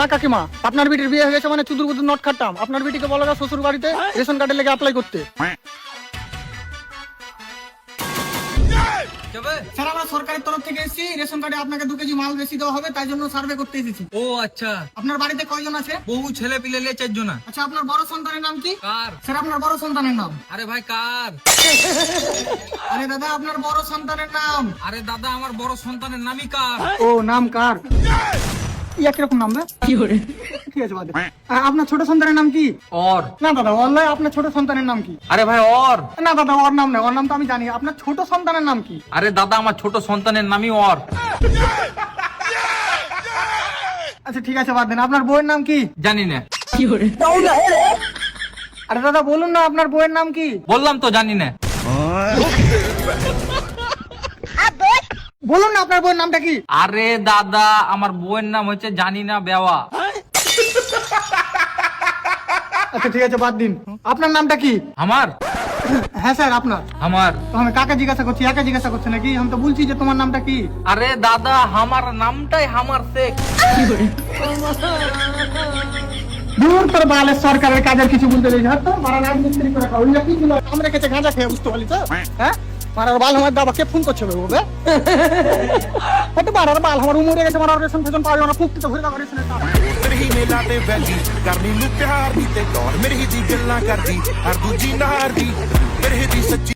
না কাকিমা আপনার বিটির বিয়ে হয়ে গেছে মানে চুদুর বুদুর নট খাটতাম। আপনার বিটিকে বলো না শ্বশুর বাড়িতে রেশন কার্ডের লেগে অ্যাপ্লাই করতে। স্যার আমরা সরকারের তরফ থেকে এসেছি রেশন কার্ডে আপনাকে দু কেজি মাল বেশি দেওয়া হবে তাই জন্য সার্ভে করতে এসেছি। ও আচ্ছা। আপনার বাড়িতে কয়জন আছে? বহু ছেলে পিলে লিয়ে চারজনা। আচ্ছা আপনার বড় সন্তানের নাম কি? কার? স্যার আপনার বড় সন্তানের নাম? আরে ভাই কার? আরে দাদা আপনার বড় সন্তানের নাম? আরে দাদা আমার বড় সন্তানের নামই কার? ও নাম কার? ইয়া কীরকম নাম কি ঠিক আছে বাদ? আপনার ছোট সন্তানের নাম কি? অর। না দাদা আপনার ছোট সন্তানের নাম কি? আরে ভাই অর। না দাদা ওর নাম না ওর নাম তো আমি জানি। আপনার ছোট সন্তানের নাম কি? আরে দাদা আমার ছোট সন্তানের নামই অর। আচ্ছা ঠিক আছে বাদ দেন। আপনার বউয়ের নাম কি? জানি না। আরে দাদা বলুন না আপনার বউয়ের নাম কি? বললাম তো জানি না। বলুন না আপনার বউয়ের নামটা কি? আরে দাদা আমার বউয়ের নাম হচ্ছে জানি না বেওয়া। আচ্ছা ঠিক আছে বাদ দিন। আপনার নামটা কি? আমার? হ্যাঁ স্যার আপনার। আমার। তো আমি কাকে জিজ্ঞাসা করছি একে জিজ্ঞাসা করছে নাকি? আমি তো বলছি যে তোমার নামটা কি? আরে দাদা আমার নামটাই আমার শেখ। দূর তোর বালে সরকারের কাজের কিছু বলতে দিয়েছে হ্যাঁ তো মারা রাজমিস্ত্রি করে খাও কি ছিল আমরা কাছে গাঁজা খেয়ে বুঝতে পারলি তো? হ্যাঁ? মারার বাল আমার দাবা কে ফোন করছে বে ওবে হয়তো মারার বাল আমার উমরে গেছে মারার রেশন ফেশন পাওয়া যাবে না ফুকতে তো ঘুরে যাবে রেশনের টাকা ਤੇਰੇ ਹੀ ਮੇਲਾ ਤੇ ਵੈਲੀ ਕਰਨੀ ਨੂੰ ਪਿਆਰ ਦੀ ਤੇ ਦੌੜ ਮੇਰੀ ਦੀ ਗੱਲਾਂ ਕਰਦੀ ਹਰ ਦੂਜੀ ਨਾਰ ਦੀ ਤੇਰੇ ਦੀ ਸੱਚੀ